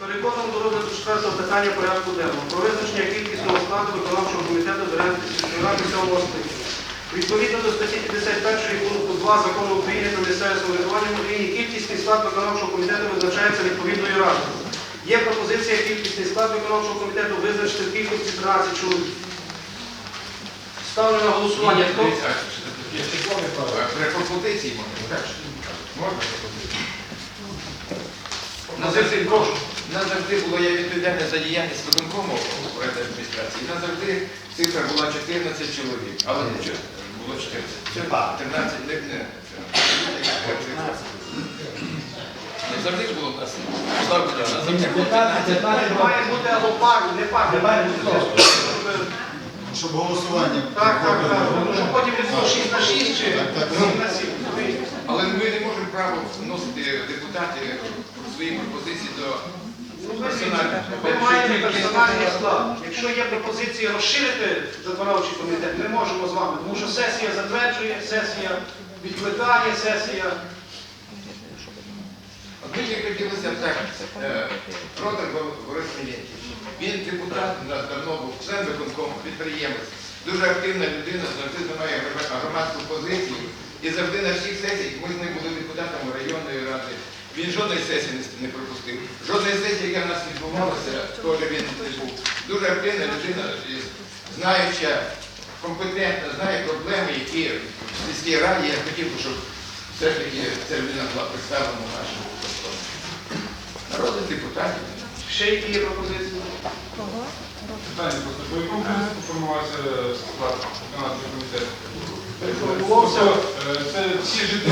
Переходимо до розгляду четвертого питання порядку денного. Про визначення кількісного складу виконавчого комітету Березької сільської ради сьомого скликання. Відповідно до статті 51 пункту 2 закону України про місцеве самоврядування в Україні кількісний склад виконавчого комітету визначається відповідною радою. Є пропозиція кількісний склад виконавчого комітету визначити в кількості 13 чоловік. Ставлю на голосування. Хто? Пропозиції можна. Можна пропозиції? Позиції прошу. У нас завжди було я відповідальний за діяльність виконкому адміністрації. У нас завжди цифра була 14 чоловік. Але нічого, було 14. 13 не не. Не завжди ж було в нас. Слава Богу, у нас завжди було 15. Має бути або пар, не пар, не має бути. Щоб голосування. Так, так, так. Тому що потім не було 6 на 6 чи Так, так. 7 на 7. Але ми не можемо право вносити депутати свої пропозиції до Ви маєте персональний склад. Якщо є пропозиція розширити виконавчий комітет, ми можемо з вами, тому що сесія затверджує, сесія відкликає, сесія. Мені хотілося так, е, Борис Мілєнтів. Він депутат, давно був член виконкому, підприємець, дуже активна людина, завжди займає грома- громадську позицію. І завжди на всіх сесіях ми з ним були депутатами районної ради. Він жодної сесії не, пропустив. Жодної сесії, яка в нас відбувалася, теж він не був. Дуже активна людина, знаюча, компетентна, знає проблеми, які в сільській раді. Я хотів би, щоб все ж таки ця людина була представлена в нашому законі. Народних депутатів. Ще які є пропозиції? Питання просто, по якому принципу формувався склад виконавчого комітету? Тобто, е, Це всі жителі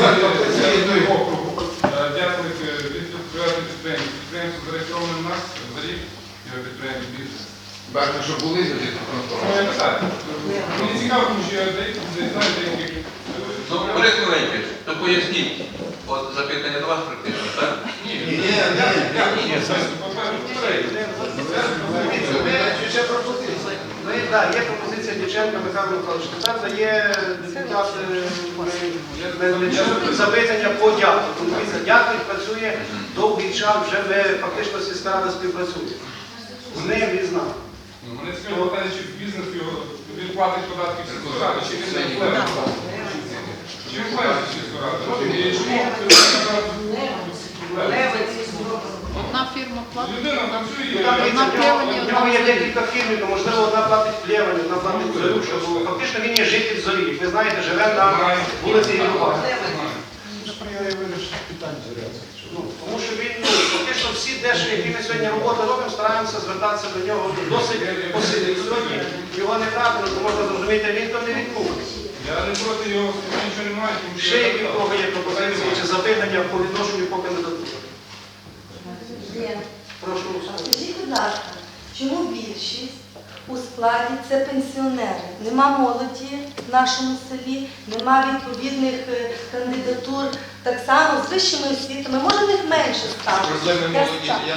цього округу, е, дякую від приватних підприємств. Підприємство зареєстроване в нас за рік його підприємство бізнес. Бажано, щоб були Ну, виконкому. я питаю. Мені цікаво, тому що я знаю, деяких... е, Ну, Борис Миленький, то поясніть. От запитання до вас практично, так? Ні, Ні, ні, ні. Ще пропозиції. Ну, і, так, є пропозиція Дівченка Михайло Михайлович. Тепер дає депутат запитання по дяку. Тому дивіться, дякую працює довгий час, вже ми фактично сільська рада співпрацює. З ним і з нами. Мене цікаво питання, чи бізнес його він платить податки в сільську раду, чи він не платить. Чи він в сільську раду? Чому фірма платить. Там є- дивіться, нього- є декілька фірм, то можливо одна платить плєвані, одна платить зорю, що. Фактично він є житель зорі. Ви знаєте, живе на вулиці Європа. Ну, тому що він, ну, фактично всі деші, які ми сьогодні роботи робимо, стараємося звертатися до нього досить посильно. Сьогодні його не брати, ну, то можна зрозуміти, він то не відмовиться. Я не проти його, нічого не маю, Ще які в кого є пропозиції чи запитання по відношенню по кандидатурі? Прошу голосувати. Скажіть, будь ласка, чому більшість у складі це пенсіонери? Нема молоді в нашому селі, нема відповідних е, кандидатур, так само з вищими освітами. Може, в них менше стажу. Проблеми Я молоді. ста- Я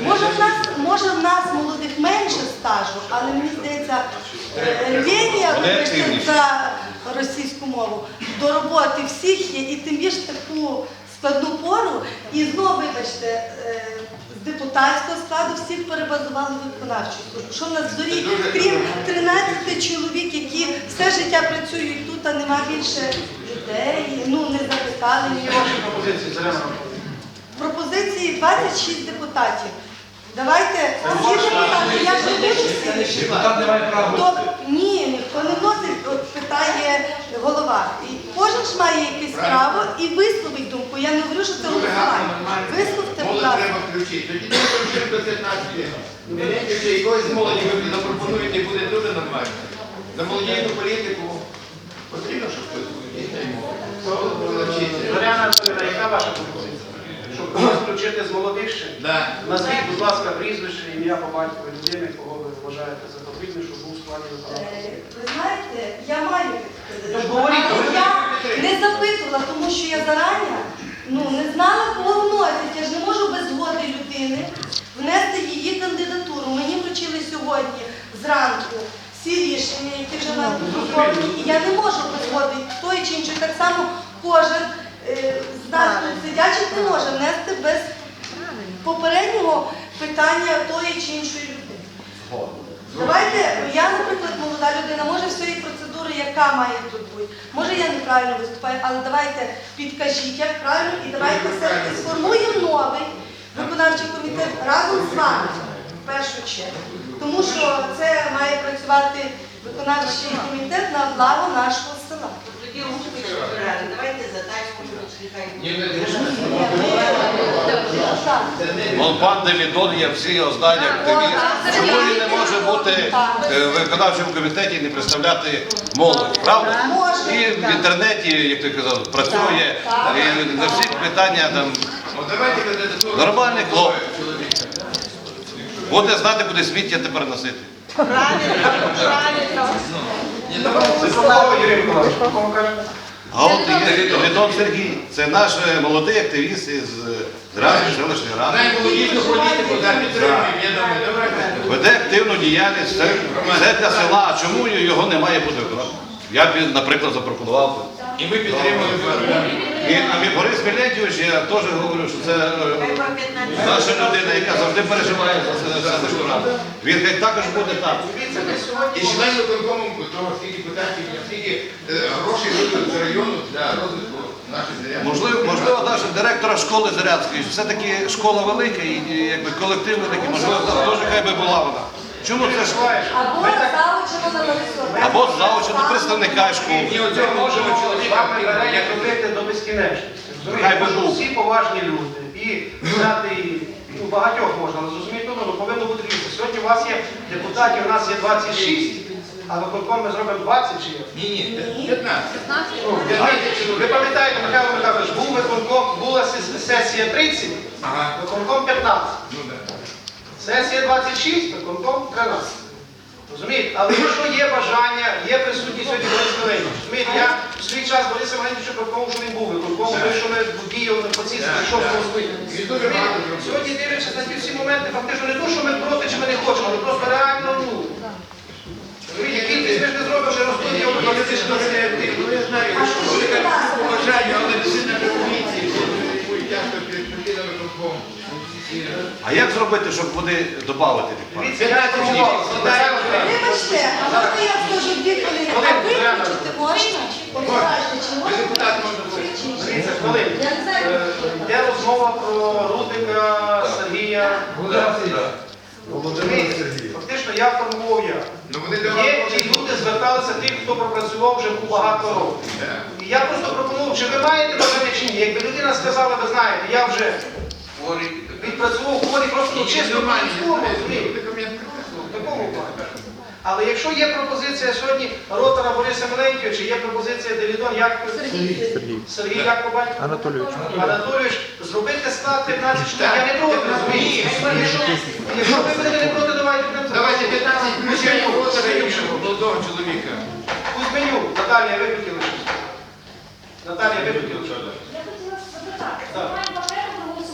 Може, в нас, може, в нас молодих менше стажу, але мені здається, е, рвіння вибачте за російську мову до роботи всіх є, і тим більше таку складну пору. І знову, вибачте, е, з депутатського складу всіх перебазували в виконавчу службу. Що в нас зорі, крім добре. 13 чоловік, які все життя працюють тут, а нема більше людей, ну не запитали його. пропозиції, 26 депутатів. Давайте, всі депутати, я ж не буду всі. Ні, ніхто не вносить, от питає голова. І кожен ж має якесь право і висловить думку. Я не говорю, що це голосування. Висловте, будь Молодь ласка. треба включити. Тоді не вже до 15 Міленький ще якогось з молоді ви запропонуєте, буде дуже нормально. За молодійну політику потрібно, щоб хтось був. Зоряна Антоніна, яка ваша пропозиція? Щоб когось включити з молодих ще? Назвіть, будь ласка, прізвище, ім'я по батькові людини, кого ви вважаєте за потрібне, щоб Е, Ви знаєте, я маю Ну, Але я не запитувала, тому що я зарані ну, не знала, кого вносять. Я ж не можу без згоди людини внести її кандидатуру. Мені вручили сьогодні зранку всі рішення, які вже на друковані, і я не можу без згоди тої чи іншої. Так само кожен е, з нас тут сидячих не може внести без попереднього питання тої чи іншої людини. Я, наприклад, молода людина, може всієї процедури, яка має тут бути. Може я неправильно виступаю, але давайте підкажіть, як правильно, і давайте все-таки сформуємо новий виконавчий комітет разом з вами, в першу чергу. Тому що це має працювати виконавчий комітет на благо нашого села. Тоді збирати. Давайте задачку, нехай Ні, буде. не Так. Вон пан Делідон є всі його активіст. Чому він не може бути е, в виконавчому комітеті і не представляти молодь, правда? І в інтернеті, як ти казав, працює, і на всі питання там. Нормальний хлоп. буде знати, куди сміття тепер носити. Ні, давайте. А от є Делідон Сергій, це наш е, молодий активіст із Ради селищної ради. Наймолодішу політику, да, підтримуємо, я думаю, давайте. Веде активну діяльність, це, це для села. А чому його не має бути? Я б, наприклад, запропонував. І ми підтримуємо. І а мій Борис Мілентьович, я теж говорю, що це е, наша людина, яка завжди переживає за селищну раду. Він хай також буде сьогодні І член виконкому того, скільки питань, скільки е, грошей виділили з району для розвитку наших зарядів. Можливо, можливо, навіть директора школи Зарядської. Все-таки школа велика і, якби колектив великий, можливо, теж хай би була вона. Чому це ж? Або залучено на Борисова. Або залучено представника школи. І оцього можемо чоловіка як робити до безкінечності. Хай би був. всі поважні люди. І взяти ну, багатьох можна, але зрозуміти, ну, ну, повинно бути різне. Сьогодні у вас є депутатів, у нас є 26, а виконком ми зробимо 20 чи як? Ні, ні, 15. Ну, я знаю, Ви пам'ятаєте, Михайло Михайлович, був виконком, була сесія 30, Ага. виконком 15. Ну, да. Сесія 26, виконком 13. Розумієте? Але якщо є бажання, є присутність сьогодні Борис. Розумієте, я в свій час Бориса Миленькича прокомов, що він був виконком, той, що ми діяли по цій багато зробив. Сьогодні дивлячись на ті всі моменти, фактично не то, що ми проти чи ми не хочемо, але просто реально ну. Розумієте, кількість ми ж не зробимо вже розподіл політичного ініціативу. Ну я знаю, А що скажіть, будь ласка, Поважаю, але людина на комісії, бо тяжко перейти на виконком. А як зробити, щоб вони додати тих складаємо Вибачте, а можна я скажу дві хвилини? А виключити можна? Чи. Дивіться. Я не знаю. Е, Йде розмова про Рудика, Сергія. Фактично я формував я. Ну Є ті люди зверталися тих, хто пропрацював вже багато років. І я просто пропонував, чи ви маєте бажання чи ні. Якби людина сказала, ви знаєте, я вже Хворі і таке. відпрацював хворі просто ну, чисто. В такому плані. Але якщо є пропозиція сьогодні ротора Бориса Миленького, чи є пропозиція Делідон, як Сергій, Сергій як по? Анатолійович. Анатолійович, зробити склад 15 чоловік, я не проти, розумієте? Якщо, ви будете не проти, давайте будемо це Давайте 15 включаємо голоса іншого молодого чоловіка. Кузьменюк, Наталія, ви хотіли щось? Наталія, ви хотіли щось? Я хотіла запитати,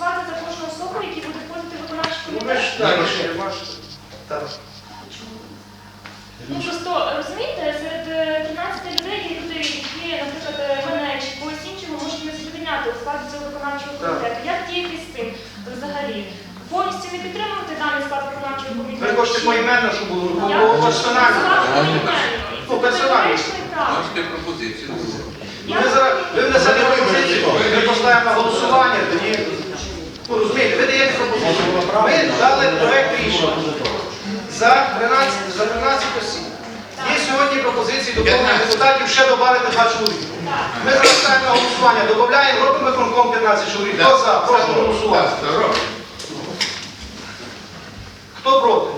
проголосувати за кожну особу, які буде входити в виконавчий Ну, комітет? ж так, ще, ваш... Так. Ну просто розумієте, серед е, 13 людей є люди, які, наприклад, е, мене чи когось іншого можуть не задовільняти у складі цього виконавчого комітету. Як діяти з цим взагалі? Повністю не підтримувати даний склад виконавчого комітету? Ви хочете поіменно, щоб було Я персонально. Ну, це персонально. Можете пропозицію. Я зараз ви внесете пропозицію, ми поставимо на голосування, тоді. Ну, розумієте, ви даєте пропозицію. Ми дали проект рішення за 13, за 13 осіб. Є сьогодні пропозиції до повних депутатів ще додати два чоловіка. Ми зараз на голосування, додаємо, робимо виконком 15 чоловік. Хто за? Прошу голосувати. Хто проти?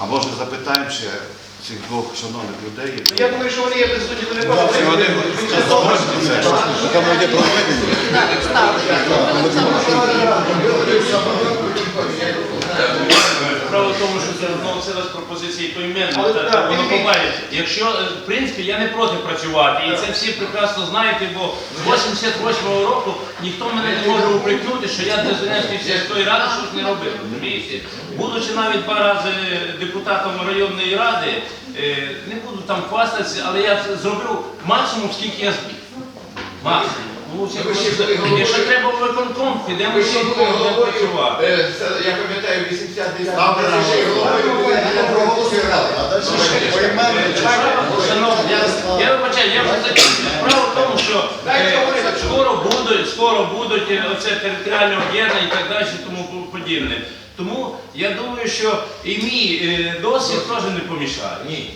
А може запитаємо ще цих двох шановних людей? Ну, Я думаю, що вони є присутні до не вони проведення. Справа в тому, що це раз пропозиції поіменно, та- та воно Якщо, е, в принципі, я не проти працювати, і це всі прекрасно знаєте, бо з 88-го року ніхто мене не може упрекнути, що я для Зеленської сільської ради щось не робив. розумієте? Будучи навіть два рази депутатом районної ради, е, не буду там хвастатися, але я зробив максимум, скільки я зміг. Максимум. Ну, Ви ще були Якщо треба в виконком, підемо Ви ще були виконком, будемо головою, працювати. е, це, я пам'ятаю, 89 ви ще головою Не проголосували, а далі ще поіменно чи що? Шановні, я, вибачаю, я вже закінчив. Справа в тому, що е, скоро будуть, скоро будуть е, оце територіальне об'єднання і так далі, і тому по- подібне. Тому я думаю, що і мій е, досвід теж не помішає. Ні.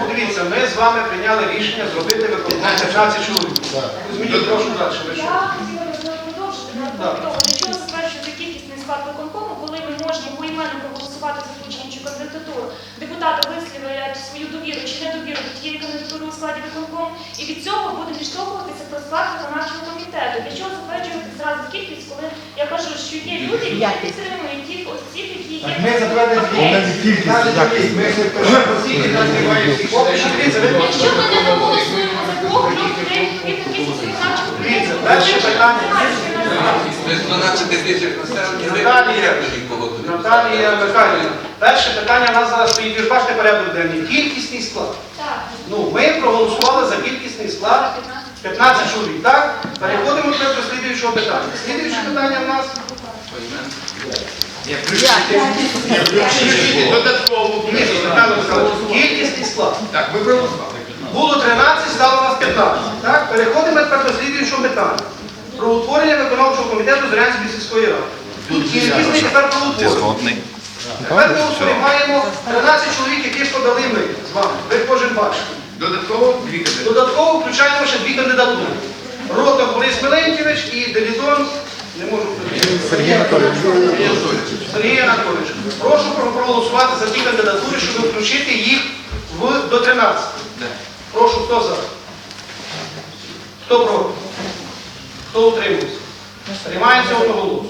Ну, дивіться, ми з вами прийняли рішення зробити виконання 15 чоловік. Змініть, прошу далі. ви що? Я хотіла б знову продовжити на Так. того, для чого затверджується кількісний склад виконкому, коли ми можемо поіменно проголосувати за ту чи іншу кандидатуру. Депутати висловлюють свою довіру чи до у складі виконкому, і від цього буде відштовхуватися про склад виконавчого комітету. Для чого затверджувати зразу кількість, коли я кажу, що є люди, які підтримують тих осіб, які є. Ми затвердимо кількість. Якщо ми не проголосуємо за двох людей, відповідно кількість виконавчого комітету, Дивіться, перше питання. Без 12 тисяч населення Наталія. Михайлівна, перше питання у нас зараз стоїть, ви ж бачите порядок денний. Кількісний склад. Так. Ну, ми проголосували за кількісний склад 15 чоловік, так? Переходимо тепер до слідуючого питання. Слідуюче питання в нас кількісний склад. Так, ми проголосували. Було 13, стало у нас 15. Так? Переходимо тепер до слідуючого питання. Про утворення виконавчого комітету Зорянської сільської ради. Тут кількісний тепер ми приймаємо 13 чоловік, які подали ми з вами. Ви кожен бачите. Додатково дві кандидатури. Додатково включаємо ще дві кандидатури. Ротов Борис Миленківич і Делідон, не можу. Сергій Анатолійович. Сергій Анатолійович. Прошу проголосувати за ті кандидатури, щоб включити їх в, до 13. Прошу, хто за? Хто проти? Хто утримується? Приймається одноголосно.